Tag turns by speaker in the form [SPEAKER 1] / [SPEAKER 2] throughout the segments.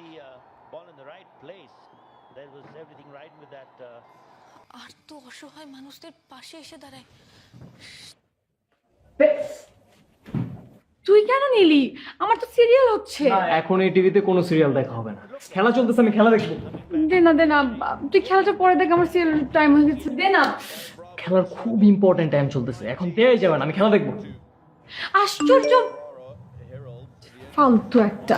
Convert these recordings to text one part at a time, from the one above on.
[SPEAKER 1] the uh, ball in the right place. There was everything right with that. Uh,
[SPEAKER 2] আর তো অসহায় মানুষদের পাশে এসে দাঁড়ায়।
[SPEAKER 3] তুই কেন নিলি? আমার তো সিরিয়াল হচ্ছে।
[SPEAKER 4] এখন এই টিভিতে কোনো সিরিয়াল দেখা হবে না। খেলা চলতেছে আমি খেলা দেখব।
[SPEAKER 3] দে না দে না। তুই খেলাটা পরে দেখ আমার সিরিয়াল টাইম হয়ে গেছে। দে না।
[SPEAKER 4] খেলার খুব ইম্পর্টেন্ট টাইম চলতেছে। এখন পেয়ে যাবেন আমি খেলা দেখব।
[SPEAKER 3] আশ্চর্য! ফালতু একটা।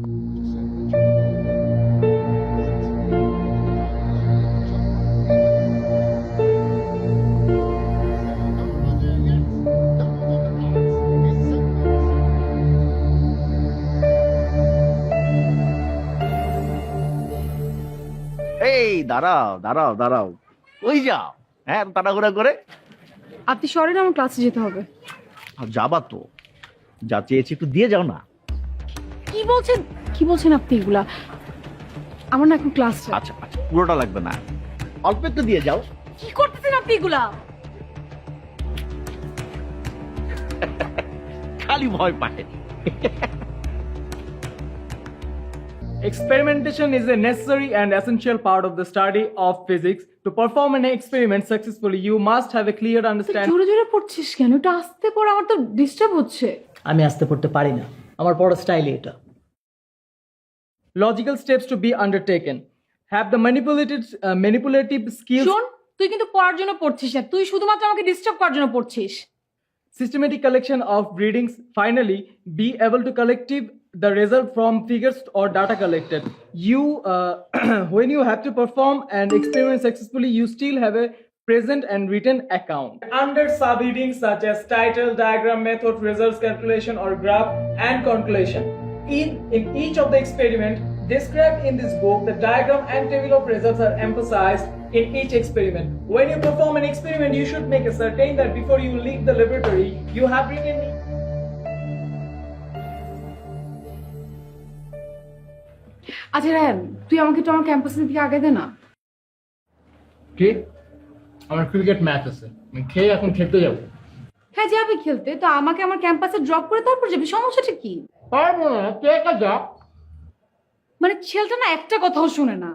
[SPEAKER 5] এই দাঁড়াও দাঁড়াও দাঁড়াও। ওই যাও? হ্যাঁ তাড়াহুড়া করে?
[SPEAKER 3] আপনি সরেন আমার ক্লাসে যেতে হবে।
[SPEAKER 5] যাবা তো। যা চেয়েছি একটু দিয়ে যাও না।
[SPEAKER 3] কি বলছেন কি বলছেন আপনি এগুলা আমার না এখন ক্লাস
[SPEAKER 5] আচ্ছা আচ্ছা পুরোটা লাগবে না অল্প একটু দিয়ে যাও
[SPEAKER 3] কি করতেছেন আপনি এগুলা
[SPEAKER 5] খালি ভয় পায়
[SPEAKER 4] Experimentation is a necessary and essential part of the study of physics. To perform an experiment successfully, you must have a clear understanding.
[SPEAKER 3] জোরে জোরে পড়ছিস কেন এটা আসতে পর আমার তো ডিস্টার্ব হচ্ছে
[SPEAKER 4] আমি আসতে পড়তে পারি না আমার পড়ার স্টাইলই এটা logical steps to be undertaken have the manipulated manipulative skills
[SPEAKER 3] শোন তুই কিন্তু পড়ার জন্য পড়ছিস না তুই শুধুমাত্র আমাকে ডিস্টার্ব করার জন্য পড়ছিস
[SPEAKER 4] systematic collection of readings finally be able to collective the result from figures or data collected you uh, when you have to perform an experiment successfully you still have a present and written account under subheadings such as title diagram method results calculation or graph and conclusion in, in each of the experiment described in this book the diagram and table of results are emphasized in each experiment when you perform an experiment you should make a certain that before you leave the laboratory you have written
[SPEAKER 3] আচ্ছা রায়ন তুই আমাকে একটু আমার ক্যাম্পাসের দিকে আগে দে না
[SPEAKER 4] কি আমার ক্রিকেট ম্যাচ আছে আমি খেয়ে এখন খেলতে যাব
[SPEAKER 3] হ্যাঁ যাবি খেলতে তো আমাকে আমার ক্যাম্পাসে ড্রপ করে তারপর যাবি সমস্যাটা কি
[SPEAKER 4] পারব না কে একা যা
[SPEAKER 3] মানে ছেলেটা না একটা কথাও শুনে না।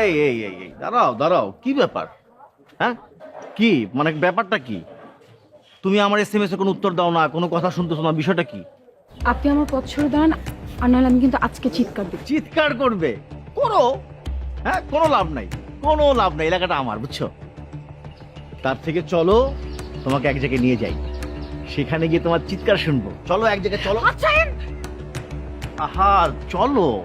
[SPEAKER 5] এই এই এই এই দাঁড়াও দাঁড়াও কি ব্যাপার? হ্যাঁ? কি? মানে ব্যাপারটা কি? তুমি আমার এস এম এস এ কোনো উত্তর দাও না কোনো কথা শুনতেছো না বিষয়টা কি?
[SPEAKER 3] আপনি আমার পথ সরে দাঁড়ান আর নাহলে আমি কিন্তু আজকে চিৎকার দিই
[SPEAKER 5] চিৎকার করবে? করো। হ্যাঁ কোনো লাভ নাই। কোনো লাভ নাই এলাকাটা আমার বুঝছ? তার থেকে চলো তোমাকে এক জায়গায় নিয়ে যাই। সেখানে গিয়ে তোমার চিৎকার শুনব। চলো এক জায়গায় চলো।
[SPEAKER 3] আচ্ছা
[SPEAKER 5] আহা চলো।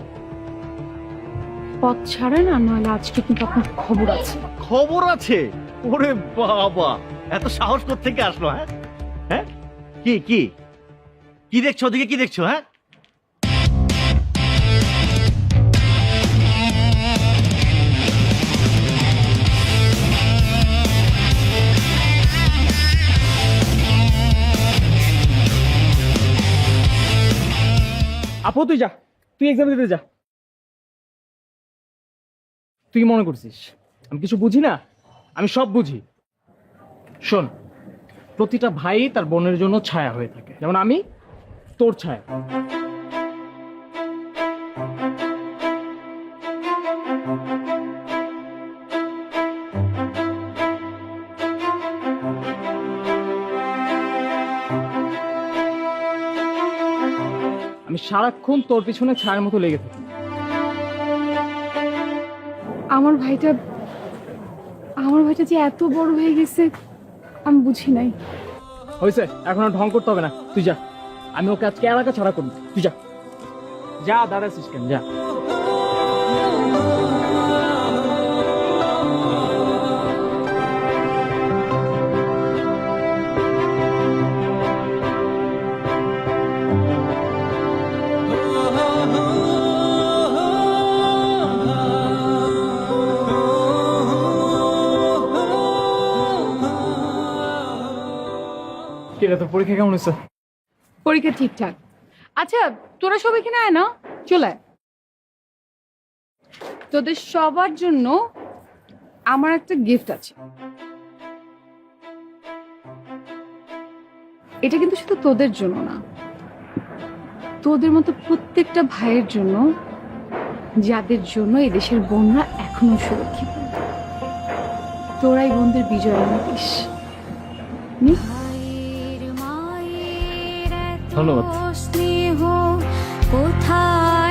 [SPEAKER 3] পথ ছাড়েন আর নাহলে আজকে কিন্তু আপনার খবর আছে।
[SPEAKER 5] খবর আছে? ওরে বাবা! এত সাহস থেকে আসলো হ্যাঁ? হ্যাঁ? কি কি? কি দেখছ ওদিকে? কি দেখছ হ্যাঁ?
[SPEAKER 4] আপু তুই যা। তুই এক্সাম দিতে যা। তুই মনে করছিস? আমি কিছু বুঝি না? আমি সব বুঝি। শোন, প্রতিটা ভাই তার বোনের জন্য ছায়া হয়ে থাকে। যেমন আমি, তোর ছায়া। আমি সারাক্ষণ তোর পিছনে ছায়ার মতো লেগে থাকি।
[SPEAKER 3] আমার ভাইটা আমার ভাইটা যে এত বড় হয়ে গেছে আমি বুঝি নাই।
[SPEAKER 4] হয়েছে এখন আর ঢং করতে হবে না। তুই যা। আমি ওকে আজকে এলাকা ছাড়া করব। তুই যা। যা দাদা কেন? যা। তোর পরীক্ষা কেমন হয়েছে?
[SPEAKER 3] পরীক্ষা ঠিকঠাক। আচ্ছা তোরা এখানে আয় না, চলে। তোদের সবার জন্য আমার একটা গিফট আছে। এটা কিন্তু শুধু তোদের জন্য না, তোদের মতো প্রত্যেকটা ভাইয়ের জন্য, যাদের জন্য এই দেশের বোনরা এখনও সুরক্ষিত। তোরাই বোনদের বিজয় এনে দিস?
[SPEAKER 5] ধন্যবাদ।
[SPEAKER 2] স্নেহ কোথায়